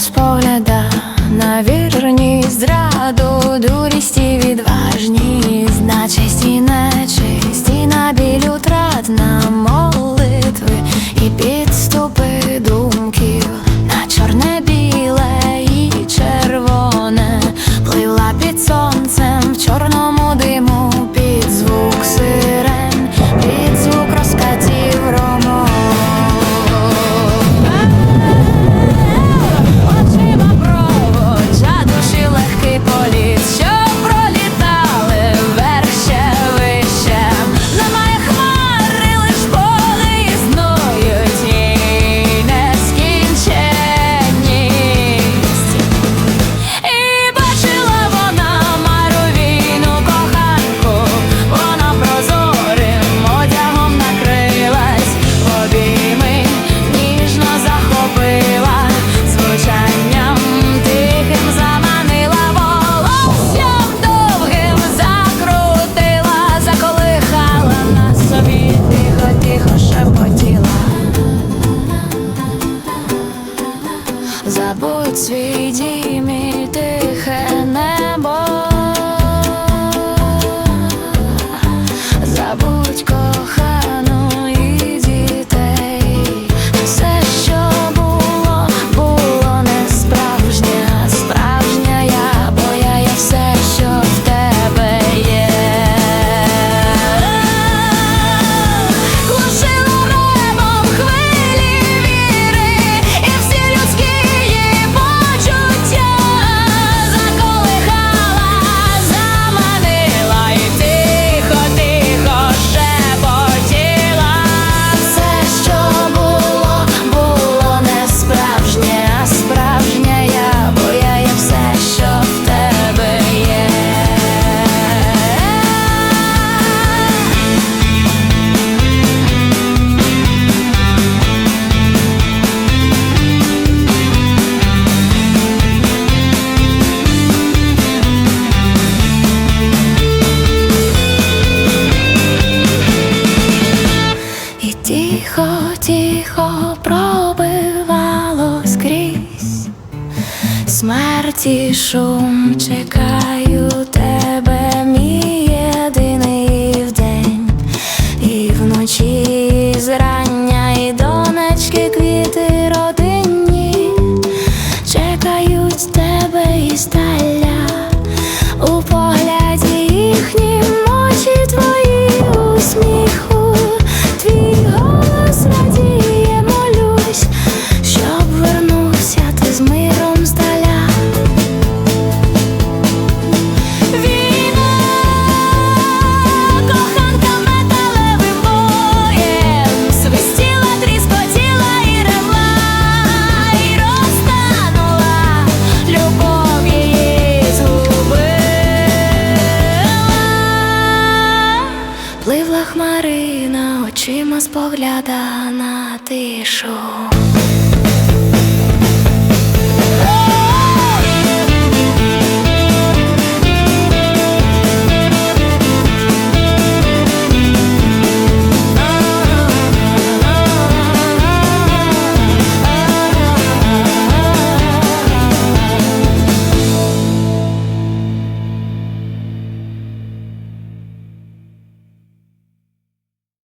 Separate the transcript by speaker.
Speaker 1: спогляда на вірність зраду, дурість і відважність. тихо пробивало скрізь, смерті шум чекаю тебе, мій єдиний в день, і вночі зрання, і донечки квіти родинні, чекають тебе і сталя. хмарина очима спогляда на тишу.